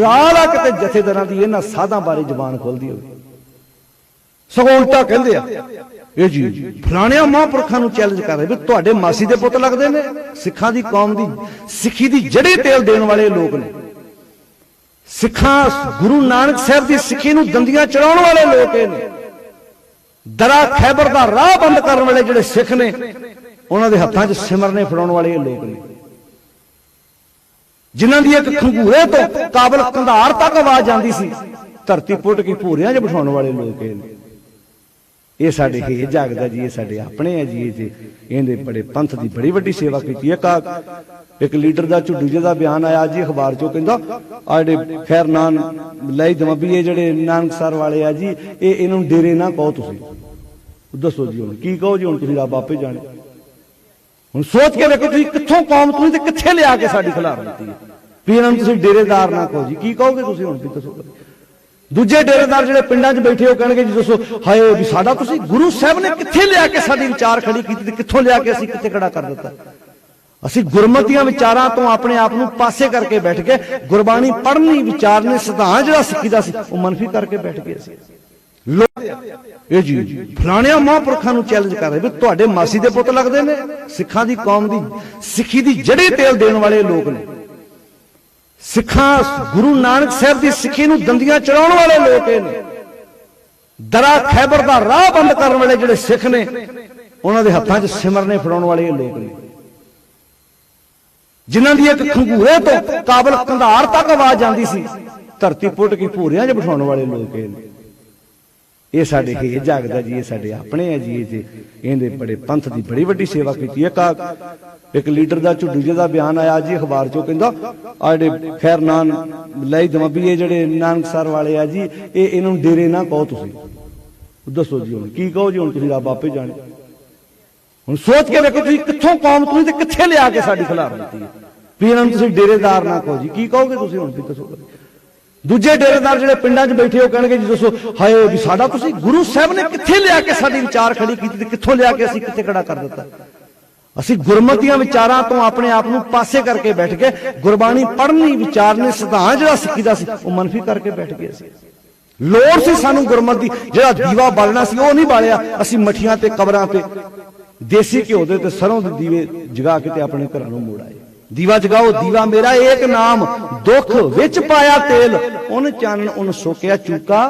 ਰਾਲ ਕਿਤੇ ਜਥੇਦਾਰਾਂ ਦੀ ਇਹਨਾਂ ਸਾਧਾਂ ਬਾਰੇ ਜ਼ਬਾਨ ਖੋਲਦੀ ਹੋਵੇ। ਸਗੋਂ ਉਲਟਾ ਕਹਿੰਦੇ ਆ, ਇਹ ਜੀ, ਫਲਾਣਿਆਂ ਮਹਾਂਪੁਰਖਾਂ ਨੂੰ ਚੈਲੰਜ ਕਰ ਰਹੇ ਵੀ ਤੁਹਾਡੇ ਮਾਸੀ ਦੇ ਪੁੱਤ ਲੱਗਦੇ ਨੇ, ਸਿੱਖਾਂ ਦੀ ਕੌਮ ਦੀ, ਸਿੱਖੀ ਦੀ ਜੜੇ ਤੇਲ ਦੇਣ ਵਾਲੇ ਲੋਕ ਨੇ। ਸਿੱਖਾਂ, ਗੁਰੂ ਨਾਨਕ ਸਾਹਿਬ ਦੀ ਸਿੱਖੀ ਨੂੰ ਦੰਦੀਆਂ ਚੜਾਉਣ ਵਾਲੇ ਲੋਕ ਇਹ ਨੇ। ਦਰਾ ਖੈਬਰ ਦਾ ਰਾਹ ਬੰਦ ਕਰਨ ਵਾਲੇ ਜਿਹੜੇ ਸਿੱਖ ਨੇ, ਉਹਨਾਂ ਦੇ ਹੱਥਾਂ 'ਚ ਸਿਮਰਨੇ ਫੜਾਉਣ ਵਾਲੇ ਇਹ ਲੋਕ ਨੇ। ਜਿਨ੍ਹਾਂ ਦੀ ਇੱਕ ਖੰਗੂਰੇ ਤੋਂ ਕਾਬਲ ਕੰਧਾਰ ਤੱਕ ਆਵਾਜ਼ ਜਾਂਦੀ ਸੀ, ਧਰਤੀ ਪੁੱਟ ਕੇ ਭੂਰਿਆਂ 'ਚ ਬਿਠਾਉਣ ਵਾਲੇ ਲੋਕ ਇਹ ਇਹ ਸਾਡੇ ਹੀ ਜਾਗਦਾ ਜੀ, ਇਹ ਸਾਡੇ ਆਪਣੇ ਆ ਜੀ, ਇਹ ਤੇ ਇਹਦੇ ਬੜੇ ਪੰਥ ਦੀ ਬੜੀ ਵੱਡੀ ਸੇਵਾ ਕੀਤੀ ਹੈ। ਕਾ ਇੱਕ ਲੀਡਰ ਦਾ ਝੁੱਡੂ ਜੀ ਦਾ ਬਿਆਨ ਆਇਆ, ਜੀ ਅਖਬਾਰ ਚੋਂ ਕਹਿੰਦਾ ਆ ਜਿਹੜੇ ਖੈਰ ਨਾਨ ਲਈ ਦਮਬੀ ਇਹ ਜਿਹੜੇ ਨਾਨਕਸਰ ਵਾਲੇ ਆ ਜੀ, ਇਹ ਇਹਨਾਂ ਡੇਰੇ ਨਾ ਕਹੋ ਤੁਸੀਂ। ਦੱਸੋ ਜੀ ਹੁਣ, ਕੀ ਕਹੋ ਜੀ ਹੁਣ ਤੁਸੀਂ, ਰੱਬ ਆਪੇ ਜਾਣੇ। ਹੁਣ ਸੋਚ ਕੇ ਵੇਖੋ ਤੁਸੀਂ ਕਿੱਥੋਂ ਕੌਮ ਤੁਸੀਂ ਤੇ ਕਿੱਥੇ ਲਿਆ ਕੇ ਸਾਡੀ ਖਿਲਾਫ ਦਿੱਤੀ ਹੈ? ਵੀ ਇਹਨਾਂ ਨੂੰ ਤੁਸੀਂ ਡੇਰੇਦਾਰ ਨਾ ਕਹੋ ਜੀ। ਕੀ ਕਹੋਗੇ ਤੁਸੀਂ ਹੁਣ ਵੀ ਦੱਸੋ। ਦੂਜੇ ਡੇਰੇਦਾਰ ਜਿਹੜੇ ਪਿੰਡਾਂ 'ਚ ਬੈਠੇ ਹੋ ਕਹਿਣਗੇ ਜੀ, ਦੱਸੋ, ਹਾਏ, ਵੀ ਸਾਡਾ ਤੁਸੀਂ ਗੁਰੂ ਸਾਹਿਬ ਨੇ ਕਿੱਥੇ ਲਿਆ ਕੇ ਸਾਡੀ ਵਿਚਾਰ ਖੜੀ ਕੀਤੀ ਤੇ ਕਿੱਥੋਂ ਲਿਆ ਕੇ ਅਸੀਂ ਕਿੱਥੇ ਖੜਾ ਕਰ ਦਿੱਤਾ? ਅਸੀਂ ਗੁਰਮਤੀਆਂ ਵਿਚਾਰਾਂ ਤੋਂ ਆਪਣੇ ਆਪ ਨੂੰ ਪਾਸੇ ਕਰਕੇ ਬੈਠ ਕੇ ਗੁਰਬਾਣੀ ਪੜ੍ਹਨੀ ਵਿਚਾਰਨੇ ਸਿਧਾਂਤ ਜਿਹੜਾ ਸਿੱਖੀ ਦਾ ਸੀ, ਉਹ ਮਨਫੀ ਕਰਕੇ ਬੈਠ ਗਏ ਅਸੀਂ ਇਹ ਜੀ, ਫਲਾਣਿਆਂ ਮਹਾਂਪੁਰਖਾਂ ਨੂੰ ਚੈਲੰਜ ਕਰ ਰਹੇ ਵੀ ਤੁਹਾਡੇ ਮਾਸੀ ਦੇ ਪੁੱਤ ਲੱਗਦੇ ਨੇ, ਸਿੱਖਾਂ ਦੀ ਕੌਮ ਦੀ, ਸਿੱਖੀ ਦੀ ਜੜੇ ਤੇਲ ਦੇਣ ਵਾਲੇ ਲੋਕ ਨੇ। ਸਿੱਖਾਂ, ਗੁਰੂ ਨਾਨਕ ਸਾਹਿਬ ਦੀ ਸਿੱਖੀ ਨੂੰ ਦੰਦੀਆਂ ਚੜਾਉਣ ਵਾਲੇ ਲੋਕ ਇਹ ਨੇ। ਦਰਾ ਖੈਬਰ ਦਾ ਰਾਹ ਬੰਦ ਕਰਨ ਵਾਲੇ ਜਿਹੜੇ ਸਿੱਖ ਨੇ, ਉਹਨਾਂ ਦੇ ਹੱਥਾਂ 'ਚ ਸਿਮਰਨੇ ਫੜਾਉਣ ਵਾਲੇ ਇਹ ਲੋਕ ਨੇ। ਜਿਨ੍ਹਾਂ ਦੀ ਇੱਕ ਖੰਗੂਰੇ ਤੋਂ ਕਾਬਲ ਕੰਧਾਰ ਤੱਕ ਆਵਾਜ਼ ਜਾਂਦੀ ਸੀ, ਧਰਤੀ ਪੁੱਟ ਕੇ ਭੂਰਿਆਂ 'ਚ ਬਿਠਾਉਣ ਵਾਲੇ ਲੋਕ ਇਹ ਨੇ। ਇਹ ਸਾਡੇ ਹੀ ਜਾਗਦਾ ਜੀ, ਇਹ ਸਾਡੇ ਆਪਣੇ ਆ ਜੀ, ਇਹ ਇਹਦੇ ਬੜੇ ਪੰਥ ਦੀ ਬੜੀ ਵੱਡੀ ਸੇਵਾ ਕੀਤੀ। ਹੈ ਕਾ ਇੱਕ ਲੀਡਰ ਦਾ ਝੁੱਡੂ ਜੀ ਦਾ ਬਿਆਨ ਆਇਆ ਜੀ, ਅਖਬਾਰ ਚੋਂ ਕਹਿੰਦਾ, ਆ ਜਿਹੜੇ ਖੈਰ ਨਾਨ ਦਮਬੀ ਇਹ ਜਿਹੜੇ ਨਾਨਕਸਰ ਵਾਲੇ ਆ ਜੀ, ਇਹ ਇਹਨਾਂ ਨੂੰ ਡੇਰੇ ਨਾ ਕਹੋ ਤੁਸੀਂ। ਦੱਸੋ ਜੀ ਹੁਣ, ਕੀ ਕਹੋ ਜੀ ਹੁਣ ਤੁਸੀਂ ਰੱਬ ਆਪੇ ਜਾਣੇ। ਹੁਣ ਸੋਚ ਕੇ ਵੇਖੋ ਤੁਸੀਂ ਕਿੱਥੋਂ ਕੌਮ ਤੁਸੀਂ ਤੇ ਕਿੱਥੇ ਲਿਆ ਕੇ ਸਾਡੀ ਖਿਲਾਫ ਦਿੱਤੀ ਹੈ। ਵੀ ਇਹਨਾਂ ਨੂੰ ਤੁਸੀਂ ਡੇਰੇਦਾਰ ਨਾ ਕਹੋ ਜੀ, ਕੀ ਕਹੋਗੇ ਤੁਸੀਂ ਹੁਣ ਵੀ ਦੱਸੋ। ਦੂਜੇ ਡੇਰੇਦਾਰ ਜਿਹੜੇ ਪਿੰਡਾਂ 'ਚ ਬੈਠੇ ਹੋ ਕਹਿਣਗੇ ਜੀ, ਦੱਸੋ, ਹਾਏ, ਵੀ ਸਾਡਾ ਤੁਸੀਂ ਗੁਰੂ ਸਾਹਿਬ ਨੇ ਕਿੱਥੇ ਲਿਆ ਕੇ ਸਾਡੀ ਵਿਚਾਰ ਖੜੀ ਕੀਤੀ ਤੇ ਕਿੱਥੋਂ ਲਿਆ ਕੇ ਅਸੀਂ ਕਿੱਥੇ ਖੜਾ ਕਰ ਦਿੱਤਾ? ਅਸੀਂ ਗੁਰਮਤੀਆਂ ਵਿਚਾਰਾਂ ਤੋਂ ਆਪਣੇ ਆਪ ਨੂੰ ਪਾਸੇ ਕਰਕੇ ਬੈਠ ਗਏ, ਗੁਰਬਾਣੀ ਪੜ੍ਹਨੀ ਵਿਚਾਰਨੇ ਸਿਧਾਂਤ ਜਿਹੜਾ ਸਿੱਖੀ ਦਾ ਸੀ, ਉਹ ਮਨਫੀ ਕਰਕੇ ਬੈਠ ਗਏ ਅਸੀਂ ਲੋੜ ਸੀ ਸਾਨੂੰ ਗੁਰਮਤ ਦੀ, ਜਿਹੜਾ ਦੀਵਾ ਬਾਲਣਾ ਸੀ, ਉਹ ਨਹੀਂ ਬਾਲਿਆ, ਅਸੀਂ ਮਠੀਆਂ ਤੇ ਕਬਰਾਂ ਤੇ ਦੇਸੀ ਘਿਓ ਦੇ ਤੇ ਸਰੋਂ ਦੇ ਦੀਵੇ ਜਗਾ ਕੇ ਤੇ ਆਪਣੇ ਘਰਾਂ ਨੂੰ ਮੋੜ ਆਏ। ਦੀਵਾ ਜਗਾਓ ਦੀਵਾ ਮੇਰਾ ਏਕ ਨਾਮ ਦੁੱਖ ਵਿੱਚ ਪਾਇਆ ਤੇਲ ਉਹਨ ਚਾਨਣ ਉਹਨ ਸੋਕਿਆ ਚੂਕਾ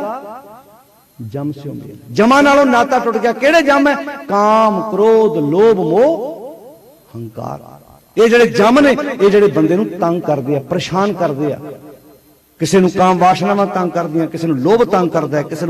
ਜਮ ਸਿਓ ਮੇਲ। ਜਮਾਂ ਨਾਲੋਂ ਨਾਤਾ ਟੁੱਟ ਗਿਆ ਕਿਹੜੇ ਜਮ ਹੈ? ਕਾਮ ਕ੍ਰੋਧ ਲੋਭ ਮੋਹ ਹੰਕਾਰ। ਇਹ ਜਿਹੜੇ ਜਮ ਨੇ ਇਹ ਜਿਹੜੇ ਬੰਦੇ ਨੂੰ ਤੰਗ ਕਰਦੇ ਆ ਪਰੇਸ਼ਾਨ ਕਰਦੇ ਆ। ਕਿਸੇ ਨੂੰ ਕਾਮ ਵਾਸ਼ਨਾਵਾਂ ਤੰਗ ਕਰਦੀਆਂ ਕਿਸੇ ਨੂੰ ਲੋਭ ਤੰਗ ਕਰਦਾ ਹੈ, ਕਿਸੇ ਨੂੰ